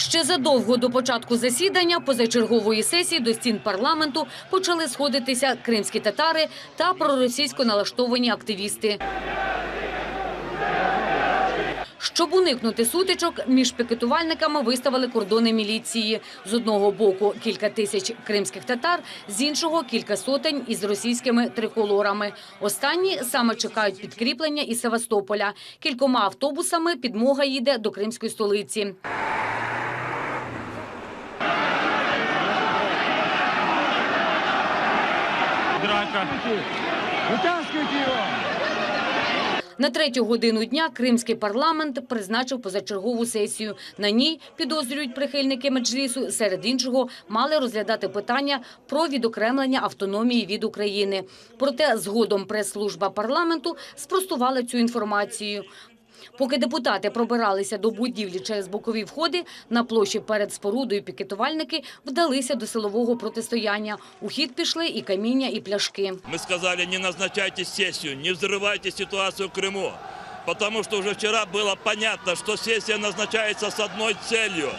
Ще задовго до початку засідання позачергової сесії до стін парламенту почали сходитися кримські татари та проросійсько налаштовані активісти. Щоб уникнути сутичок, між пікетувальниками виставили кордони міліції. З одного боку кілька тисяч кримських татар, з іншого кілька сотень із російськими триколорами. Останні саме чекають підкріплення із Севастополя. Кількома автобусами підмога їде до кримської столиці. Драка. Витаскуйте його! На третю годину дня кримський парламент призначив позачергову сесію. На ній підозрюють прихильники меджлісу. Серед іншого мали розглядати питання про відокремлення автономії від України. Проте згодом прес-служба парламенту спростувала цю інформацію. Поки депутати пробиралися до будівлі через бокові входи, на площі перед спорудою пікетувальники вдалися до силового протистояння. У хід пішли і каміння, і пляшки. Мы сказали, не назначайте сессию, не взрывайте ситуацию в Крыму. Потому что уже вчера было понятно, что сессия назначается с одной целью.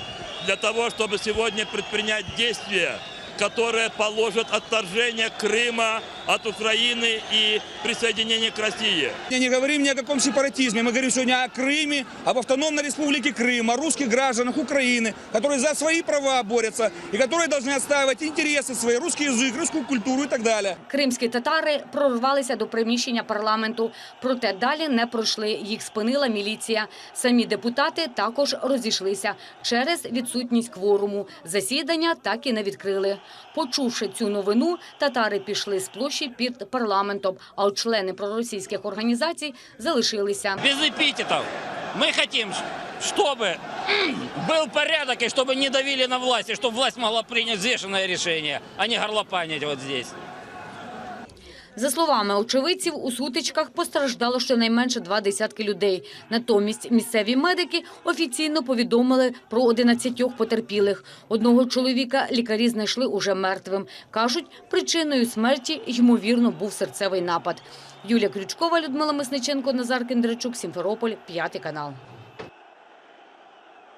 Для того, чтобы сегодня предпринять действия, которые положат отторжение Крыма от Украины и присоединение к России. Мы не говорим ни о каком сепаратизме. Мы говорим сегодня о Крыме, об автономной республике Крым, о русских гражданах Украины, которые за свои права борются и которые должны отстаивать интересы свои, русский язык, русскую культуру и так далее. Кримські татари прорвалися до приміщення парламенту, проте далі не пройшли. Їх спинила міліція. Самі депутати також розійшлися через відсутність кворуму. Засідання так і не відкрили. Почувши цю новину, татари пішли з площі під парламентом, а от члени проросійських організацій залишилися. Без эпитетов. Мы хотим, чтобы был порядок и чтобы не давили на власть, и чтобы власть могла принять взвешенное решение, а не горлопанить вот здесь. За словами очевидців, у сутичках постраждало щонайменше два десятки людей. Натомість місцеві медики офіційно повідомили про 11 потерпілих. Одного чоловіка лікарі знайшли уже мертвим. Кажуть, причиною смерті, ймовірно, був серцевий напад. Юлія Крючкова, Людмила Мисниченко, Назар Кендричук, Сімферополь, п'ятий канал.